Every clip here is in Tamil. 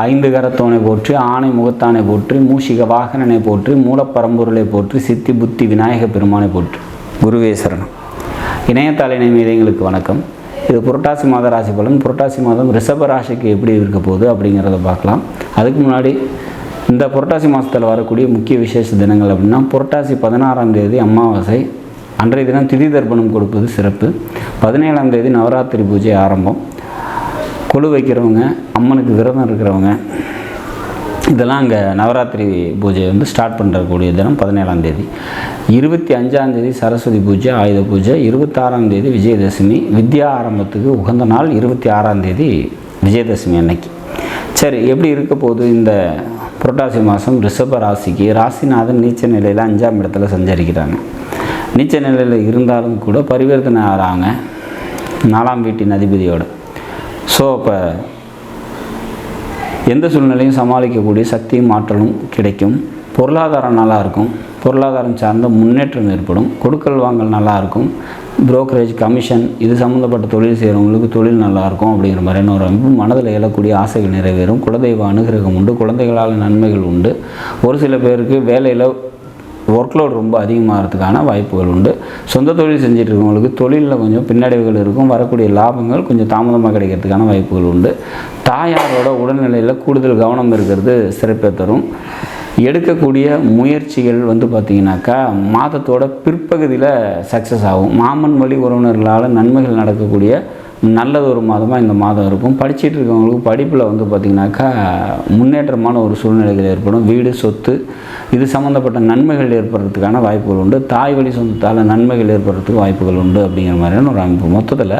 ஐந்து கரத்தோனை போற்றி ஆணை முகத்தானை போற்றி மூஷிக வாகனனை போற்றி மூலப்பரம்பொருளை போற்றி சித்தி புத்தி விநாயக பெருமானை போற்றி. குருவேஸ்வரன் இணையத்தாளினை இணையத்தாள வணக்கம். இது புரட்டாசி மாத ராசி பலன். புரட்டாசி மாதம் ரிஷப ராசிக்கு எப்படி இருக்க போகுது அப்படிங்கிறத பார்க்கலாம். அதுக்கு முன்னாடி இந்த புரட்டாசி மாதத்தில் வரக்கூடிய முக்கிய விசேஷ தினங்கள் அப்படின்னா புரட்டாசி பதினாறாம் தேதி அமாவாசை அன்றைய தினம் திதி தர்ப்பணம் கொடுப்பது சிறப்பு. பதினேழாம் தேதி நவராத்திரி பூஜை ஆரம்பம். கொழு வைக்கிறவங்க அம்மனுக்கு விரதம் இருக்கிறவங்க இதெல்லாம் அங்கே நவராத்திரி பூஜை வந்து ஸ்டார்ட் பண்ணுறக்கூடிய தினம் பதினேழாம் தேதி. இருபத்தி அஞ்சாம் தேதி சரஸ்வதி பூஜை ஆயுத பூஜை இருபத்தாறாம் தேதி விஜயதசமி வித்யா ஆரம்பத்துக்கு உகந்த நாள் இருபத்தி ஆறாம் தேதி விஜயதசமி அன்னைக்கு. சரி எப்படி இருக்க போகுது இந்த புரட்டாசி மாதம் ரிஷப ராசிக்கு ராசிநாதன் நீச்ச நிலையில் அஞ்சாம் இடத்துல சஞ்சரிக்கிறாங்க. நீச்ச நிலையில் இருந்தாலும் கூட பரிவர்த்தனை ஆகிறாங்க நாலாம் வீட்டின் அதிபதியோடு. ஸோ அப்போ எந்த சூழ்நிலையும் சமாளிக்கக்கூடிய சக்தியும் ஆற்றலும் கிடைக்கும். பொருளாதாரம் நல்லாயிருக்கும் பொருளாதாரம் சார்ந்த முன்னேற்றம் ஏற்படும். கொடுக்கல் வாங்கல் நல்லாயிருக்கும் புரோக்கரேஜ் கமிஷன் இது சம்மந்தப்பட்ட தொழில் செய்கிறவங்களுக்கு தொழில் நல்லாயிருக்கும் அப்படிங்கிற மாதிரி ஒரு அமைப்பு மனதில் எழக்கூடிய ஆசைகள் நிறைவேறும். குலதெய்வ அனுகிரகம் உண்டு. குழந்தைகளால் நன்மைகள் உண்டு. ஒரு சில பேருக்கு வேலையில் ஒர்க்லோட் ரொம்ப அதிகமாகிறதுக்கான வாய்ப்புகள் உண்டு. சொந்த தொழில் செஞ்சுட்டு இருக்கவங்களுக்கு தொழிலில் கொஞ்சம் பின்னடைவுகள் இருக்கும். வரக்கூடிய லாபங்கள் கொஞ்சம் தாமதமாக கிடைக்கிறதுக்கான வாய்ப்புகள் உண்டு. தாயாரோட உடல்நிலையில் கூடுதல் கவனம் இருக்கிறது சிறப்பை தரும். எடுக்கக்கூடிய முயற்சிகள் வந்து பார்த்திங்கனாக்கா மாதத்தோட பிற்பகுதியில் சக்ஸஸ் ஆகும். மாமன் வழி உறவினர்களால் நன்மைகள் நடக்கக்கூடிய நல்லது ஒரு மாதமாக இந்த மாதம் இருக்கும். படிச்சுட்டு இருக்கவங்களுக்கு படிப்பில் வந்து பார்த்திங்கனாக்கா முன்னேற்றமான ஒரு சூழ்நிலைகள் ஏற்படும். வீடு சொத்து இது சம்மந்தப்பட்ட நன்மைகள் ஏற்படுறதுக்கான வாய்ப்புகள் உண்டு. தாய் வழி சொந்தத்தால் நன்மைகள் ஏற்படுறதுக்கு வாய்ப்புகள் உண்டு அப்படிங்கிற மாதிரியான ஒரு அமைப்பு. மொத்தத்தில்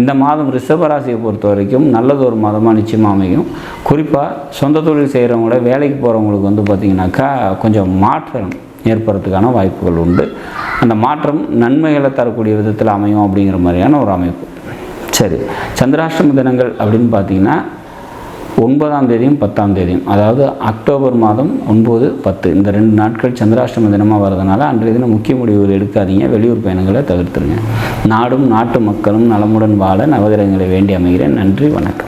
இந்த மாதம் ரிஷபராசியை பொறுத்த வரைக்கும் நல்லது ஒரு மாதமாக நிச்சயமாக அமையும். குறிப்பாக சொந்த தொழில் செய்கிறவங்கள வேலைக்கு போகிறவங்களுக்கு வந்து பார்த்திங்கனாக்கா கொஞ்சம் மாற்றம் ஏற்படுறதுக்கான வாய்ப்புகள் உண்டு. அந்த மாற்றம் நன்மைகளை தரக்கூடிய விதத்தில் அமையும் அப்படிங்கிற மாதிரியான ஒரு அமைப்பு. சரி சந்திராஷ்டம தினங்கள் அப்படின்னு பார்த்தீங்கன்னா ஒன்பதாம் தேதியும் பத்தாம் தேதியும் அதாவது அக்டோபர் மாதம் ஒன்பது பத்து இந்த ரெண்டு நாட்கள் சந்திராஷ்டம தினமாக வரதுனால அன்றைய தினம் முக்கிய முடிவுகள் எடுக்காதீங்க வெளியூர் பயணங்களை தவிர்த்துருங்க. நாடும் நாட்டு மக்களும் நலமுடன் வாழ நவகிரகங்களை வேண்டி அமைகிறேன். நன்றி வணக்கம்.